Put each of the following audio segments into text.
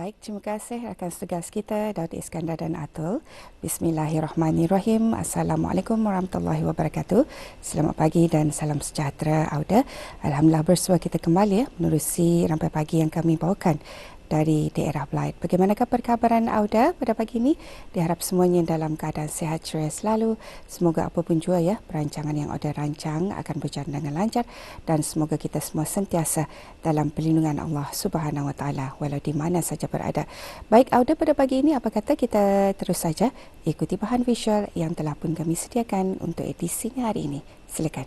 Baik, terima kasih rakan setugas kita Daud Iskandar dan Atul. Bismillahirrahmanirrahim. Assalamualaikum warahmatullahi wabarakatuh. Selamat pagi dan salam sejahtera Auda. Alhamdulillah bersua kita kembali ya menerusi rampai pagi yang kami bawakan dari daerah Blight. Bagaimanakah perkabaran Auda pada pagi ini? Diharap semuanya dalam keadaan sihat ceria selalu. Semoga apapun jua ya perancangan yang Auda rancang akan berjalan dengan lancar dan semoga kita semua sentiasa dalam perlindungan Allah Subhanahu Wa Taala walau di mana saja berada. Baik Auda pada pagi ini apa kata kita terus saja ikuti bahan visual yang telah pun kami sediakan untuk edisinya hari ini. Silakan.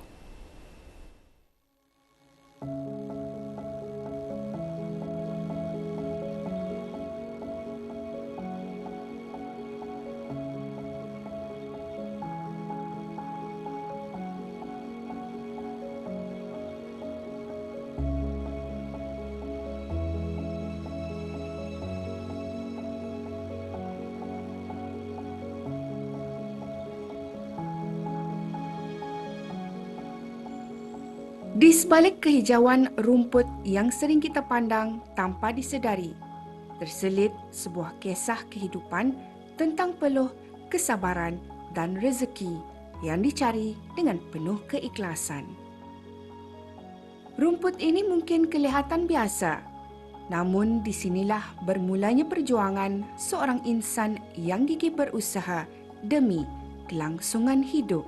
Di sebalik kehijauan rumput yang sering kita pandang tanpa disedari, terselit sebuah kisah kehidupan tentang peluh kesabaran dan rezeki yang dicari dengan penuh keikhlasan. Rumput ini mungkin kelihatan biasa, namun di sinilah bermulanya perjuangan seorang insan yang gigih berusaha demi kelangsungan hidup.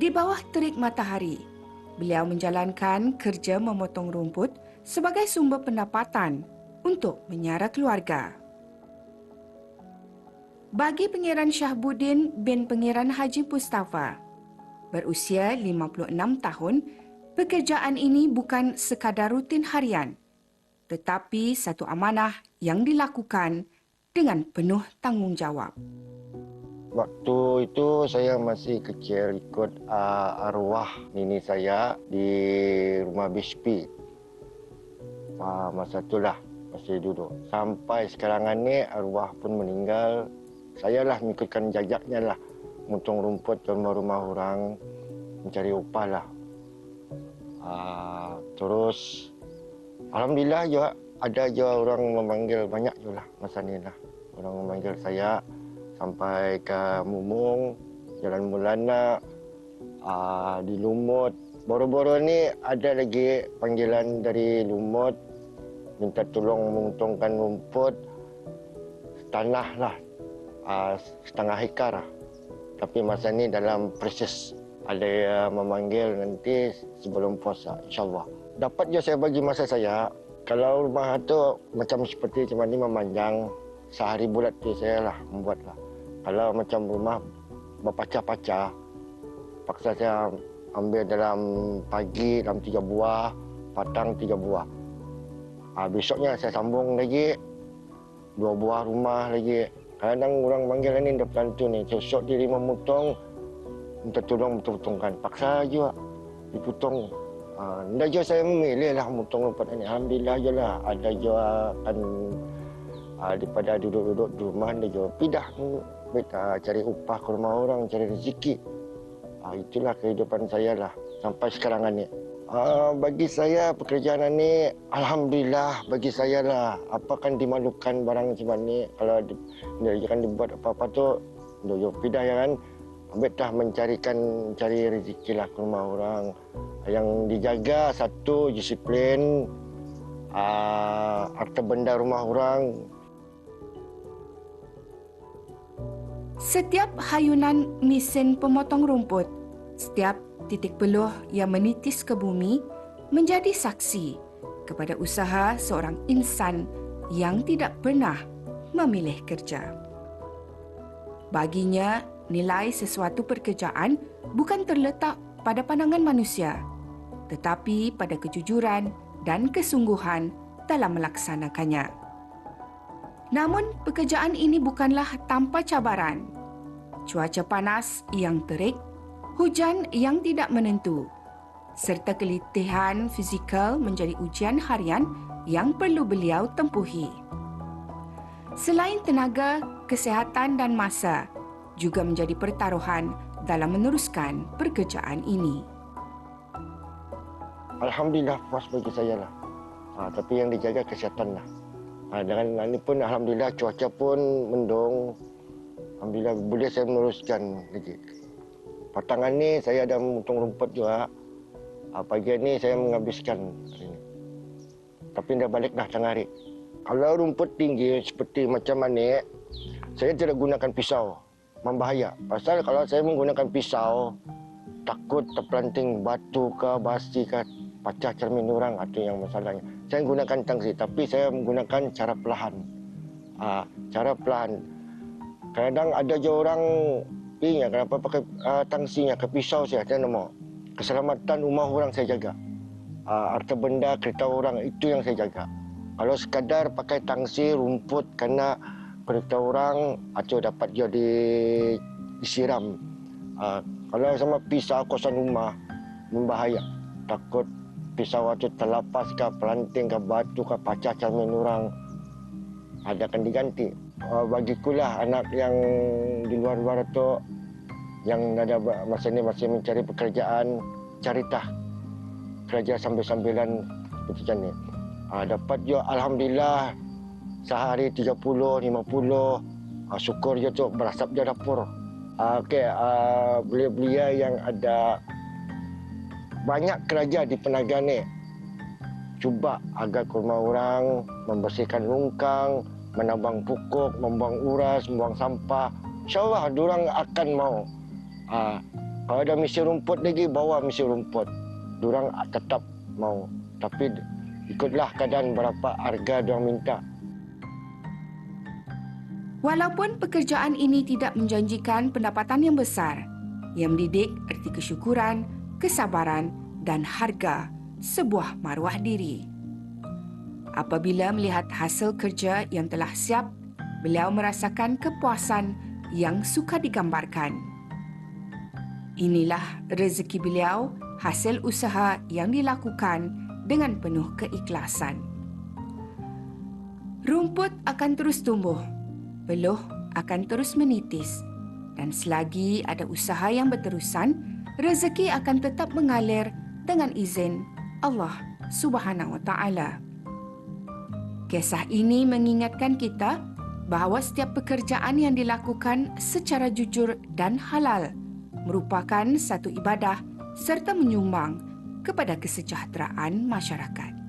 Di bawah terik matahari, beliau menjalankan kerja memotong rumput sebagai sumber pendapatan untuk menyara keluarga. Bagi Pengiran Syahbudin bin Pengiran Haji Mustafa, berusia 56 tahun, pekerjaan ini bukan sekadar rutin harian, tetapi satu amanah yang dilakukan dengan penuh tanggungjawab. Waktu itu saya masih kecil ikut uh, arwah nini saya di rumah BSP. Uh, masa itulah masih duduk. Sampai sekarang ini arwah pun meninggal. Saya lah mengikutkan jajaknya lah. Mutung rumput ke rumah-rumah orang. Mencari upah lah. Uh, terus Alhamdulillah juga ada juga orang memanggil banyak juga lah masa ni lah. Orang memanggil saya sampai ke Mumung, Jalan Mulana, uh, di Lumut. Baru-baru ni ada lagi panggilan dari Lumut minta tolong menguntungkan rumput tanah lah uh, setengah hektar lah. Tapi masa ni dalam proses ada yang memanggil nanti sebelum puasa insyaAllah. Dapat je saya bagi masa saya. Kalau rumah tu macam seperti macam ni memanjang, sehari bulat tu saya lah membuat lah. Kalau macam rumah berpacah-pacah, paksa saya ambil dalam pagi dalam tiga buah, patang tiga buah. Ha, besoknya saya sambung lagi dua buah rumah lagi. Kadang orang manggil ni depan tu ni, sosok diri memotong, minta tolong betul-betulkan. Paksa juga dipotong. Ha, dah je saya memilih lah memotong rumput ini. Alhamdulillah je lah. Ada juga kan ha, daripada duduk-duduk di rumah, dia juga pindah uh, cari upah ke rumah orang, cari rezeki. Uh, itulah kehidupan saya lah sampai sekarang ini. Uh, bagi saya pekerjaan ini alhamdulillah bagi saya lah. Apa kan dimalukan barang macam ni kalau di, dia dibuat apa-apa tu dia pindah ya kan. Dah mencarikan cari rezeki lah ke rumah orang. Yang dijaga satu disiplin. Uh, harta benda rumah orang Setiap hayunan mesin pemotong rumput, setiap titik peluh yang menitis ke bumi menjadi saksi kepada usaha seorang insan yang tidak pernah memilih kerja. Baginya, nilai sesuatu pekerjaan bukan terletak pada pandangan manusia, tetapi pada kejujuran dan kesungguhan dalam melaksanakannya. Namun, pekerjaan ini bukanlah tanpa cabaran. Cuaca panas yang terik, hujan yang tidak menentu, serta kelitihan fizikal menjadi ujian harian yang perlu beliau tempuhi. Selain tenaga, kesehatan dan masa juga menjadi pertaruhan dalam meneruskan pekerjaan ini. Alhamdulillah puas bagi saya lah. Ha, tapi yang dijaga kesihatan lah. Ha, dengan ini pun Alhamdulillah cuaca pun mendung. Alhamdulillah boleh saya meneruskan lagi. Patangan ni saya ada mutung rumput juga. Ha, pagi ni saya menghabiskan hari ni. Tapi dah balik dah tengah hari. Kalau rumput tinggi seperti macam mana, saya tidak gunakan pisau. Membahaya. Pasal kalau saya menggunakan pisau, takut terpelanting batu ke basi ke pecah cermin orang itu yang masalahnya. Saya gunakan tangsi tapi saya menggunakan cara perlahan. Uh, cara perlahan. Kadang ada je orang ingat kenapa pakai uh, tangsinya ke pisau saya saya nama. Keselamatan rumah orang saya jaga. Uh, harta benda kereta orang itu yang saya jaga. Kalau sekadar pakai tangsi rumput kerana kereta orang atau dapat dia di, disiram. Uh, kalau sama pisau kosan rumah membahaya. Takut pisau itu terlepas ke pelanting ke batu ke pecah cermin orang. Ada akan diganti. Uh, bagikulah anak yang di luar-luar itu yang ada masa ini masih mencari pekerjaan, caritah kerja sambil-sambilan seperti ini. Uh, dapat juga Alhamdulillah sehari 30, 50, uh, syukur je tu berasap je dapur. Uh, Okey, uh, belia-belia yang ada banyak kerja di penaga ni. Cuba agar ke rumah orang, membersihkan lungkang, menabang pokok, membuang uras, membuang sampah. InsyaAllah orang akan mau. Uh, kalau ada misi rumput lagi, bawa misi rumput. Orang tetap mau. Tapi ikutlah keadaan berapa harga dia minta. Walaupun pekerjaan ini tidak menjanjikan pendapatan yang besar, ia mendidik erti kesyukuran, kesabaran dan harga sebuah maruah diri. Apabila melihat hasil kerja yang telah siap, beliau merasakan kepuasan yang suka digambarkan. Inilah rezeki beliau, hasil usaha yang dilakukan dengan penuh keikhlasan. Rumput akan terus tumbuh peluh akan terus menitis dan selagi ada usaha yang berterusan, rezeki akan tetap mengalir dengan izin Allah Subhanahu Wa Taala. Kisah ini mengingatkan kita bahawa setiap pekerjaan yang dilakukan secara jujur dan halal merupakan satu ibadah serta menyumbang kepada kesejahteraan masyarakat.